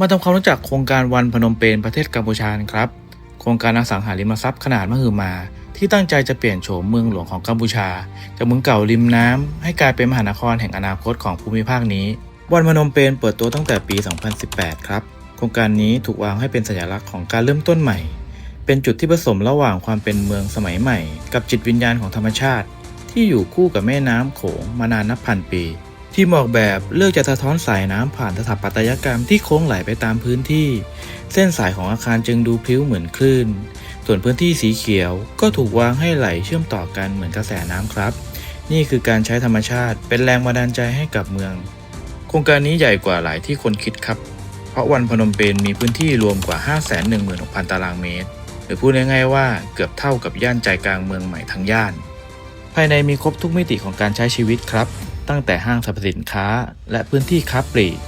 มาทำความรู้จักโครงการวันพนมเปญประเทศกัมพูชาครับ โครงการอสังหาริมทรัพย์ขนาดมหึมา ที่ตั้งใจจะเปลี่ยนโฉมเมืองหลวงของกัมพูชา จากเมืองเก่าริมน้ำให้กลายเป็นมหานครแห่งอนาคตของภูมิภาคนี้ วันพนมเปญเปิดตัวตั้งแต่ปี 2018 ครับ โครงการนี้ถูกวางให้เป็นสัญลักษณ์ของการเริ่มต้นใหม่ เป็นจุดที่ผสมระหว่างความเป็นเมืองสมัยใหม่ กับจิตวิญญาณของธรรมชาติ ที่อยู่คู่กับแม่น้ำโขงมานานนับพันปี ที่ออกแบบเลือกจะสะท้อนสายน้ำผ่านสถาปัตยกรรมที่โค้งไหลไปตามพื้นที่ เส้นสายของอาคารจึงดูพลิ้วเหมือนคลื่น ส่วนพื้นที่สีเขียวก็ถูกวางให้ไหลเชื่อมต่อกันเหมือนกระแสน้ำครับ นี่คือการใช้ธรรมชาติเป็นแรงบันดาลใจให้กับเมือง โครงการนี้ใหญ่กว่าหลายที่คนคิดครับ เพราะวันพนมเปญมีพื้นที่รวมกว่า 516,000 ตารางเมตร หรือพูดง่ายๆว่าเกือบเท่ากับย่านใจกลางเมืองใหม่ทั้งย่าน ภายในมีครบทุกมิติของการใช้ชีวิตครับ ตั้งแต่ห้างสรรพสินค้า และพื้นที่ค้าปลีก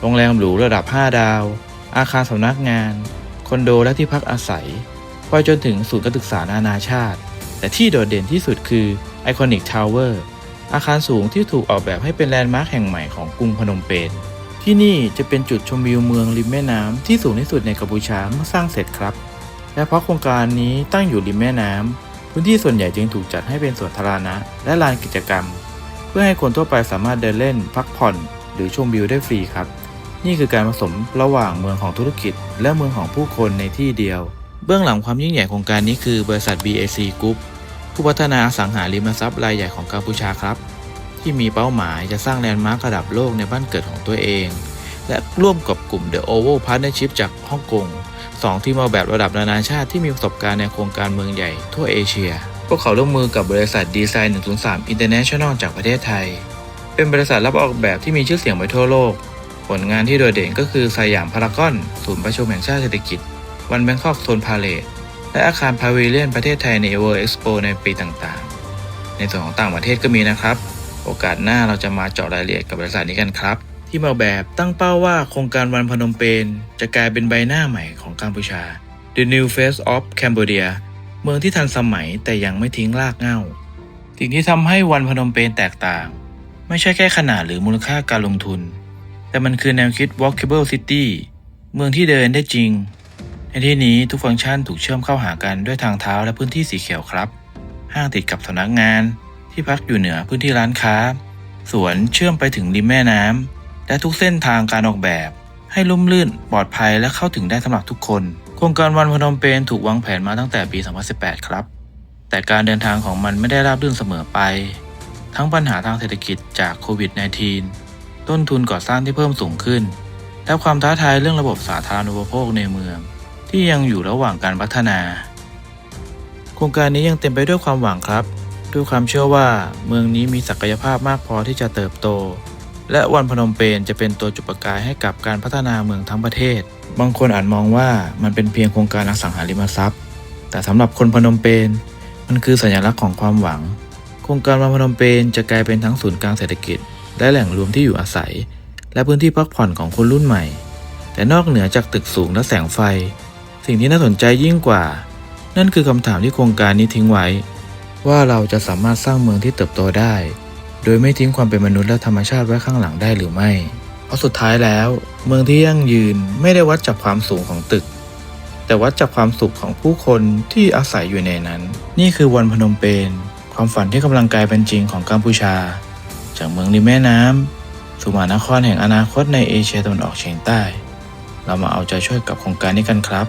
โรงแรมหรูระดับ 5 ดาว อาคารสำนักงาน คอนโดและที่พักอาศัย ไปจนถึงศูนย์การศึกษานานาชาติ แต่ที่โดดเด่นที่สุดคือไอคอนิกทาวเวอร์ อาคารสูงที่ถูกออกแบบให้เป็นแลนด์มาร์คแห่งใหม่ของกรุงพนมเปญ ที่นี่จะเป็นจุดชมวิวเมืองริมแม่น้ำที่สูงที่สุดในกัมพูชาเมื่อสร้างเสร็จครับ และเพราะโครงการนี้ตั้งอยู่ริมแม่น้ำพื้นที่ส่วนใหญ่จึงถูกจัดให้เป็นสวนสาธารณะและลานกิจกรรม เพื่อให้คนทั่วไปสามารถเดินเล่น พักผ่อน หรือชมวิวได้ฟรีครับ นี่คือการผสมระหว่างเมืองของธุรกิจ และเมืองของผู้คนในที่เดียว เบื้องหลังความยิ่งใหญ่โครงการนี้คือบริษัท BAC Group ผู้พัฒนาอสังหาริมทรัพย์รายใหญ่ของกัมพูชาครับ ที่มีเป้าหมายจะสร้างแลนด์มาร์คระดับโลกในบ้านเกิดของตัวเอง และร่วมกับกลุ่ม The Oval Partnership จากฮ่องกงสองทีมออกแบบระดับนานาชาติที่มีประสบการณ์ในโครงการเมืองใหญ่ทั่วเอเชีย วกเขาร่วมมือกับบริษัทดีไซน์103 International จากประเทศไทย เป็นบริษัทรับออกแบบที่มีชื่อเสียงไปทั่วโลก ผลงานที่โดดเด่นก็คือสยามพารากอน ศูนย์ประชุมแห่งชาติเศรษฐกิจ วันแบงคอกโซนพาเลทและอาคารพาวิเลียนประเทศไทยใน World Expo ในปีต่างๆ ในส่วนของต่างประเทศก็มีนะครับ โอกาสหน้าเราจะมาเจาะรายละเอียดกับบริษัทนี้กันครับ ที่มาแบบตั้งเป้าว่าโครงการวันพนมเปญจะกลายเป็นใบหน้าใหม่ของกัมพูชา The New Face of Cambodia เมืองที่ทันสมัยแต่ยังไม่ทิ้งรากเหง้าสิ่งที่ทำให้วันพนมเปญแตกต่าง ไม่ใช่แค่ขนาดหรือมูลค่าการลงทุน แต่มันคือแนวคิด Walkable City เมืองที่เดินได้จริง ในที่นี้ทุกฟังก์ชันถูกเชื่อมเข้าหากันด้วยทางเท้าและพื้นที่สีเขียวครับ ห้างติดกับสำนักงาน ที่พักอยู่เหนือพื้นที่ร้านค้า สวนเชื่อมไปถึงริมแม่น้ำและทุกเส้นทางการออกแบบ ให้ลุ่มลื่นปลอดภัยและเข้าถึงได้สำหรับทุกคน ครงการวันพนมเปญถูกวางแผนมาตั้งแต่ปี 2018 ครับ แต่การเดินทางของมันไม่ได้ราบรื่นเสมอไป ทั้งปัญหาทางเศรษฐกิจจากโควิด -19 ต้นทุนก่อสร้างที่เพิ่มสูงขึ้น และความท้าทายเรื่องระบบสาธารณูปโภคในเมือง ที่ยังอยู่ระหว่างการพัฒนา โครงการนี้ยังเต็มไปด้วยความหวังครับ ด้วยความเชื่อว่าเมืองนี้มีศักยภาพมากพอที่จะเติบโต และวันพนมเปญจะเป็นตัวจุดประกายให้กับการพัฒนาเมืองทั้งประเทศ บางคนอาจมองว่ามันเป็นเพียงโครงการอสังหาริมทรัพย์ แต่สำหรับคนพนมเปญมันคือสัญลักษณ์ของความหวัง โครงการวันพนมเปญจะกลายเป็นทั้งศูนย์กลางเศรษฐกิจ และแหล่งรวมที่อยู่อาศัย และพื้นที่พักผ่อนของคนรุ่นใหม่ แต่นอกเหนือจากตึกสูงและแสงไฟ สิ่งที่น่าสนใจยิ่งกว่า นั่นคือคำถามที่โครงการนี้ทิ้งไว้ ว่าเราจะสามารถสร้างเมืองที่เติบโตได้ โดยไม่ทิ้งความเป็นมนุษย์และธรรมชาติไว้ข้างหลังได้หรือไม่ ราะสุดท้ายแล้ว เมืองที่ยั่งยืนไม่ได้วัดจากความสูงของตึก แต่วัดจากความสุขของผู้คนที่อาศัยอยู่ในนั้น นี่คือวันพนมเปญความฝันที่กำลังกลายเป็นจริงของกัมพูชา จากเมืองริมแม่น้ำสู่มหานครแห่งอนาคตในเอเชียตะวันออกเฉียงใต้ เรามาเอาใจช่วยกับโครงการนี้กันครับ